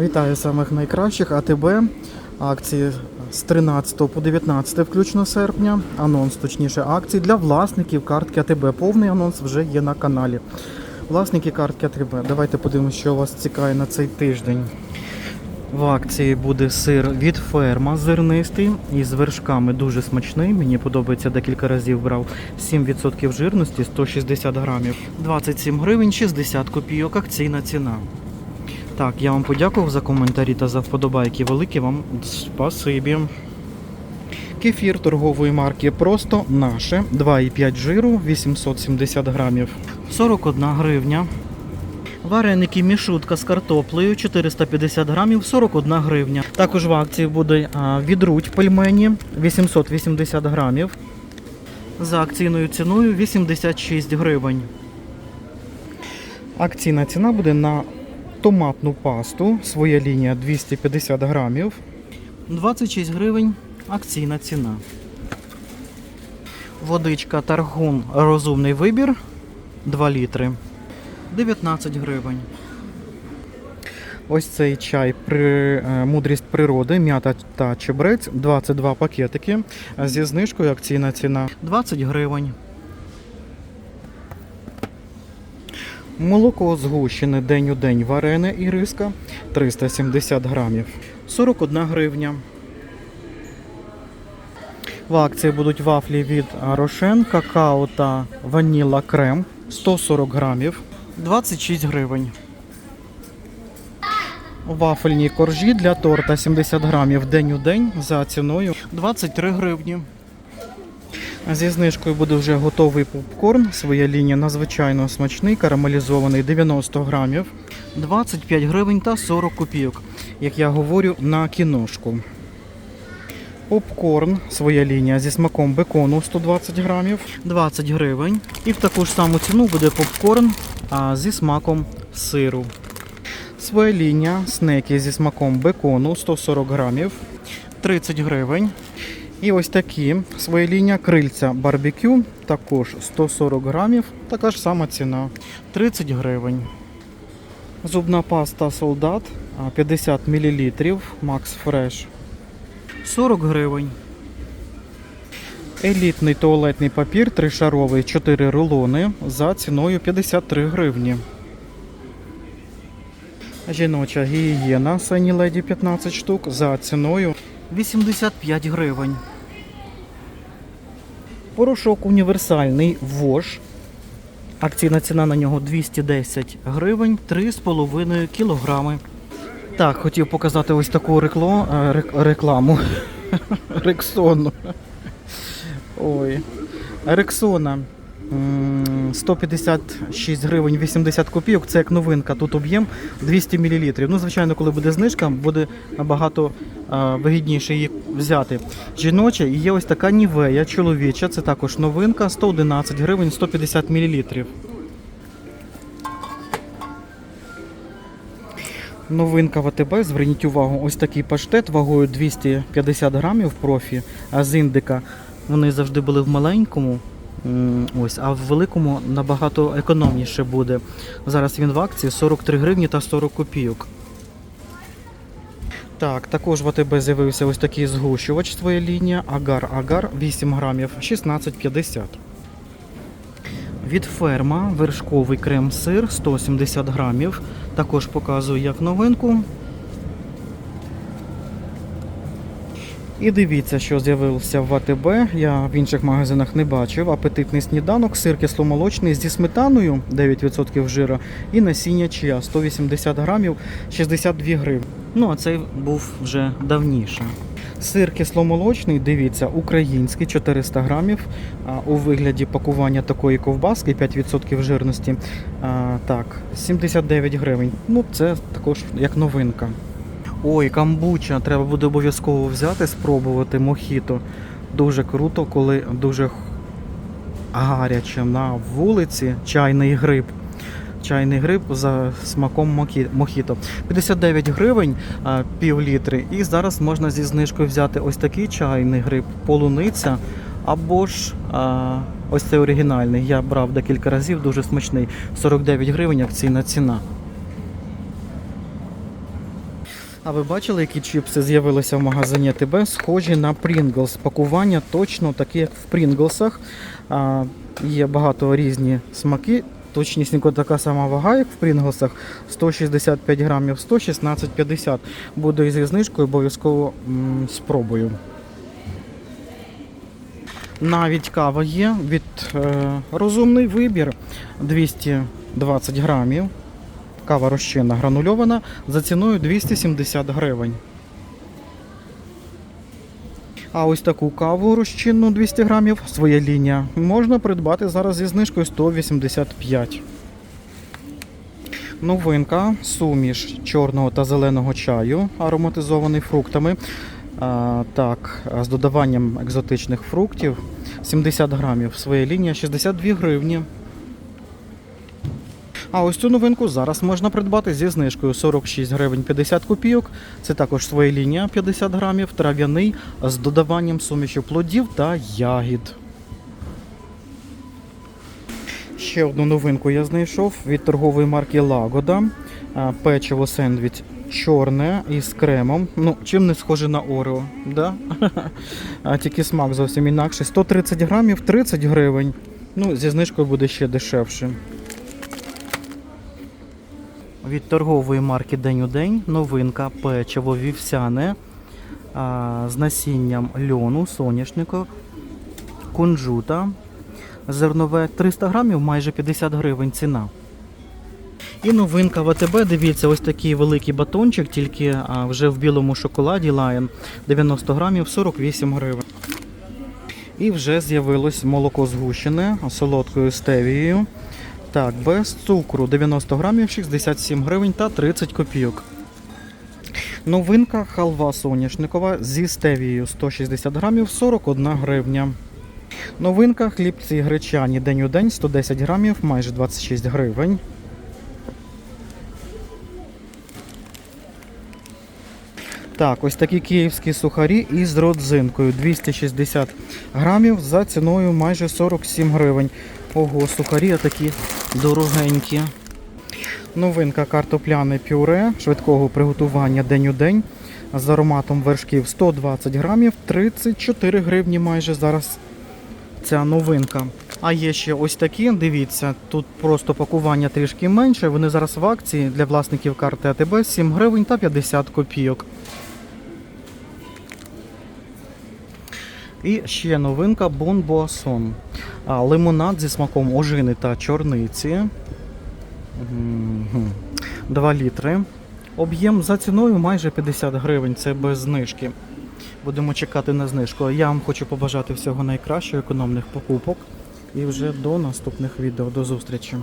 Вітаю самих найкращих АТБ. Акції з 13 по 19 включно серпня. Анонс, точніше, акцій для власників картки АТБ. Повний анонс вже є на каналі. Власники картки АТБ. Давайте подивимося, що вас цікавить на цей тиждень. В акції буде сир від ферма зернистий із вершками дуже смачний. Мені подобається декілька разів брав 7% жирності, 160 грамів. 27 гривень 60 копійок. Акційна ціна. Так, я вам подякував за коментарі та за вподобайки. Велике вам спасибі. Кефір торгової марки просто наше. 2,5 жиру, 870 грамів. 41 гривня. Вареники мішутка з картоплею 450 грамів 41 гривня. Також в акції буде відруть пельмені 880 грамів. За акційною ціною 86 гривень. Акційна ціна буде на томатну пасту. Своя лінія 250 грамів. 26 гривень. Акційна ціна. Водичка Таргун розумний вибір 2 літри. 19 гривень. Ось цей чай при е, мудрість природи, м'ята та чебрець, 22 пакетики. Зі знижкою акційна ціна 20 гривень. Молоко згущене день у день варене і риска 370 грамів. 41 гривня. В акції будуть вафлі від Рошен, какао та ваніла крем 140 грамів 26 гривень. Вафельні коржі для торта 70 грамів день у день за ціною 23 гривні. Зі знижкою буде вже готовий попкорн. Своя лінія надзвичайно смачний, карамелізований 90 грамів, 25 гривень та 40 копійок, як я говорю, на кіношку. Попкорн, своя лінія зі смаком бекону 120 грамів, 20 гривень. І в таку ж саму ціну буде попкорн а, зі смаком сиру. Своя лінія снеки зі смаком бекону 140 грамів, 30 гривень. І ось такі своя лінія крильця барбекю, також 140 грамів, така ж сама ціна 30 гривень. Зубна паста солдат 50 мл Max Fresh 40 гривень. Елітний туалетний папір тришаровий 4 рулони за ціною 53 гривні. Жіноча гігієна Сані Леді 15 штук за ціною 85 гривень. Порошок універсальний ВОЖ. Акційна ціна на нього 210 гривень, 3,5 кілограми. Так, хотів показати ось таку рекло, е, рек- рекламу. Рексону. Ой. Рексона. М, 156 гривень 80 копійок. Це як новинка. Тут об'єм 200 мл. Ну, звичайно, коли буде знижка, буде набагато вигідніше її взяти. Жіноча і є ось така нівея чоловіча. Це також новинка. 111 гривень 150 мл. Новинка в АТБ, зверніть увагу, ось такий паштет вагою 250 грамів профі, з індика вони завжди були в маленькому, ось, а в великому набагато економніше буде. Зараз він в акції 43 гривні та 40 копійок. Так, також в АТБ з'явився ось такий згущувач своя лінія, агар-агар 8 грамів 16,50. Від ферма вершковий крем-сир 170 грамів. Також показую як новинку. І дивіться, що з'явився в АТБ. Я в інших магазинах не бачив. Апетитний сніданок, сир кисломолочний зі сметаною 9% жира і насіння чия 180 грамів 62 гривні. Ну, а цей був вже давніше. Сир кисломолочний, дивіться, український 400 грамів а, у вигляді пакування такої ковбаски 5% жирності. А, так, 79 гривень. Ну, це також як новинка. Ой, камбуча, треба буде обов'язково взяти, спробувати мохіто. Дуже круто, коли дуже гаряче на вулиці чайний гриб. Чайний гриб за смаком мохіто. 59 гривень пів літри. І зараз можна зі знижкою взяти ось такий чайний гриб, полуниця. Або ж а, ось цей оригінальний. Я брав декілька разів, дуже смачний. 49 гривень акційна ціна. А ви бачили, які чіпси з'явилися в магазині ТБ, схожі на Pringles. Пакування точно таке, як в Прінглсах. А, є багато різні смаки. Точнісінько така сама вага, як в Прінглсах. 165 грамів, 116,50. Буду із знижкою, обов'язково спробую. Навіть кава є від е, розумний вибір 220 грамів. Кава розчинна гранульована за ціною 270 гривень. А ось таку каву розчинну 200 грамів, своя лінія, можна придбати зараз зі знижкою 185. Новинка суміш чорного та зеленого чаю, ароматизований фруктами. А, так, з додаванням екзотичних фруктів 70 грамів. Своя лінія 62 гривні. А ось цю новинку зараз можна придбати зі знижкою 46 гривень 50 копійок. Це також своя лінія 50 грамів, трав'яний з додаванням суміші плодів та ягід. Ще одну новинку я знайшов від торгової марки Лагода. Печиво сендвіч чорне із кремом. Ну, чим не схоже на Орео, да? а тільки смак зовсім інакший. 130 грамів 30 гривень. Ну, зі знижкою буде ще дешевше. Від торгової марки День у день новинка печиво вівсяне а, з насінням льону, соняшника, кунжута. Зернове 300 грамів, майже 50 гривень ціна. І новинка в АТБ, дивіться, ось такий великий батончик, тільки а, вже в білому шоколаді Lion 90 грамів 48 гривень. І вже з'явилось молоко згущене солодкою стевією. Так, без цукру 90 грамів 67 гривень та 30 копійок. Новинка халва соняшникова зі стевією 160 грамів 41 гривня. Новинка хлібці гречані день у день 110 грамів, майже 26 гривень. Так, ось такі київські сухарі із родзинкою 260 грамів за ціною майже 47 гривень. Ого, сухарі такі дорогенькі. Новинка картопляне пюре швидкого приготування день у день з ароматом вершків 120 грамів, 34 гривні майже зараз ця новинка. А є ще ось такі, дивіться, тут просто пакування трішки менше. Вони зараз в акції для власників карти АТБ 7 гривень та 50 копійок. І ще новинка Бон Боасон. А, Лимонад зі смаком ожини та чорниці. Мгм. 2 літри. Об'єм за ціною майже 50 гривень, це без знижки. Будемо чекати на знижку. Я вам хочу побажати всього найкращого, економних покупок. І вже до наступних відео. До зустрічі.